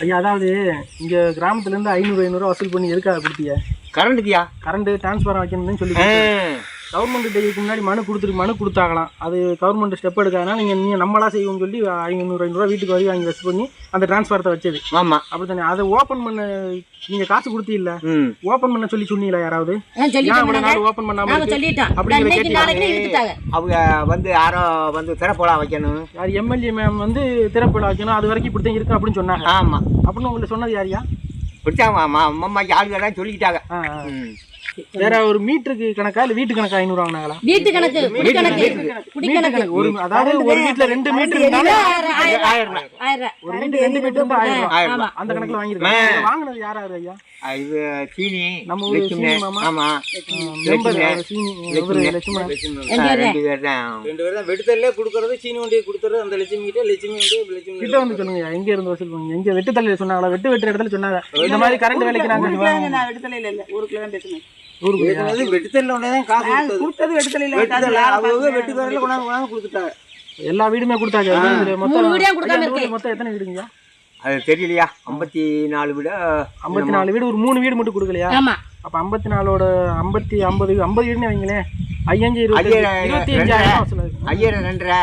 ஐயா அதாவது இங்க கிராமத்துல இருந்து ஐநூறு ஐநூறு வசூல் பண்ணி எதுக்காக கொடுத்தீங்க? கரண்ட்டுக்கியா கரண்ட் டிரான்ஸ்ஃபாரம் வைக்கணும்னு சொல்லி கவர்மெண்ட் டேக்கு முன்னாடி மனு கொடுத்துட்டு மனு கொடுத்தாங்களாம். அது கவர்மெண்ட் ஸ்டெப் எடுக்காதனால நீங்க நீங்க நம்மளா செய்வோம்னு சொல்லி ஐநூறு ஐநூறுரூவா வீட்டுக்கு வரி வாங்கி வசூல் பண்ணி அந்த டிரான்ஸ்ஃபாரத்தை வச்சது. ஆமா. அப்படித்தானே அதை ஓப்பன் பண்ண நீங்க காசு கொடுத்தீல்ல? ம். ஓப்பன் பண்ண சொல்லி சொன்னீங்களா யாராவது? ஓப்பன் பண்ணாம நாங்க இருக்கு? சொல்லிட்டோம். அப்படிங்கிற இன்னைக்கு கேட்டீங்களா? நாளைக்கு இழுத்துட்டாங்க. அவங்க வந்து யாரோ வந்து திறப்போலா வைக்கணும். யார் எம்எல்ஏ மேம் வந்து திறப்பில் வைக்கணும். அது வரைக்கும் இப்படி தான் இருக்கு அப்படின்னு சொன்னாங்க. ஆமா. அப்படின்னு உங்களை சொன்னது யாரியா பிடிச்சாங்க ஆமா அம்மா ஆளுங்க சொல்லிக்கிட்டாங்க. வேற ஒரு மீட்டருக்கு கணக்கா இல்ல வீட்டு கணக்கா ஐநூறு வாங்கினாங்களா? வீட்டு கணக்கு குடி கணக்கு குடி கணக்கு. ஒரு அதாவது ஒரு வீட்ல ரெண்டு மீட்டர் இருந்தாலும் ஆயிரம். ஒரு வீட்டு ரெண்டு மீட்டர் இருந்தா ஆயிரம். ஆயிரம். அந்த கணக்குல வாங்கிருக்காங்க வாங்குனது யாரா ஐயா? இது சீனி நம்ம ஊரு லட்சுமி சீனி மாமா. ஆமா. மெம்பர் லட்சுமி. அவர் சீனி இவரு லட்சுமணன் ஆ, ரெண்டு பேர் தான். ரெண்டு பேரும் தான். வெட்டுத்தல்லே கொடுக்கறது சீனி வண்டியை கொடுத்துறது அந்த லட்சுமி கிட்ட லட்சுமி வண்டி லட்சுமி கிட்ட வந்து சொல்லுங்க எங்க இருந்து வசூல் பண்ணுங்க? எங்க வெட்டு தலையில சொன்னாங்களா? வெட்டு வெட்டுற இடத்துல சொன்னாங்க. இந்த மாதிரி கரண்ட் வேலைக்கு நாங்க இல்ல. ஊருக்குள்ள தான் பேசுனேன். எல்லா வீடுமே கொடுத்தாங்க. மொத்தம் எத்தனை வீடுங்க அது தெரியலையா? ஐம்பத்தி நாலு விட? ஐம்பத்தி நாலு வீடு ஒரு மூணு வீடு மட்டும் கொடுக்கலையா? ஆமா. அப்ப ஐம்பத்தி நாலோட ஐம்பத்தி ஐம்பது ஐம்பது வீடுன்னு வைங்களேன் ஐயஞ்சு இருபத்தி. அஞ்சாயிரம். ஐயாயிரம் ரெண்டரை.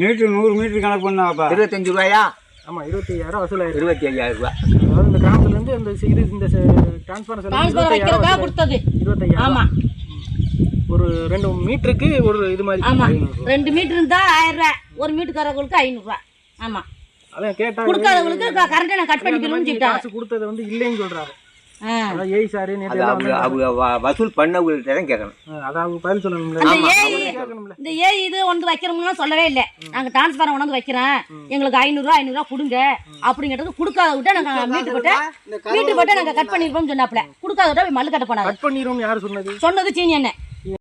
மீட்டர் நூறு மீட்டர் கணக்கு பண்ணாப்பா இருபத்தஞ்சு ரூபாயா? ஆமா இருபத்தி ஐயாயிரம் வசூல் ஆயிருக்கு இருபத்தி ஐயாயிரம் ரூபாய். அதாவது இந்த கிராமத்துல இருந்து இந்த இது இந்த டிரான்ஸ்பர் டிரான்ஸ்பர் வைக்கிறதுக்காக கொடுத்தது. இருபத்தையாயிரம் ஆமா. ஒரு ரெண்டு மீட்டருக்கு ஒரு இது மாதிரி ஆமா. ரெண்டு மீட்டர் இருந்தா ஆயிரம் ரூபாய். ஒரு மீட்டருக்காரங்களுக்கு ஐநூறு ரூபாய். ஆமா. அதான் கேட்டா கொடுக்காதவங்களுக்கு கரண்ட்டை நான் கட் பண்ணிக்கணும்னு சொல்லிட்டாங்க. காசு கொடுத்தது வந்து இல்லைன்னு. அதான் ஏய் சாரு அது அவங்க வசூல் பண்ணவங்கள்ட்ட தான் கேட்கணும். பதில் சொல்லணும்ல. ஏய் இந்த ஏ இது வந்து வைக்கிறோம்னா சொல்லவே இல்லை. நாங்க டிரான்ஸ்பரம் கொண்டு வந்து வைக்கிறேன். எங்களுக்கு ஐநூறுரூவா ஐநூறுரூவா கொடுங்க. அப்படிங்கிறது கொடுக்காத விட்டா நாங்க மீட்டு போட்டு மீட்டு போட்டு நாங்க கட் பண்ணிருப்போம்னு சொன்னாப்ல கொடுக்காத விட்டா போய் மல்லு கட்ட போனாங்க கட் பண்ணிடும்னு யாரு சொன்னது? சொன்னது சீனி என்ன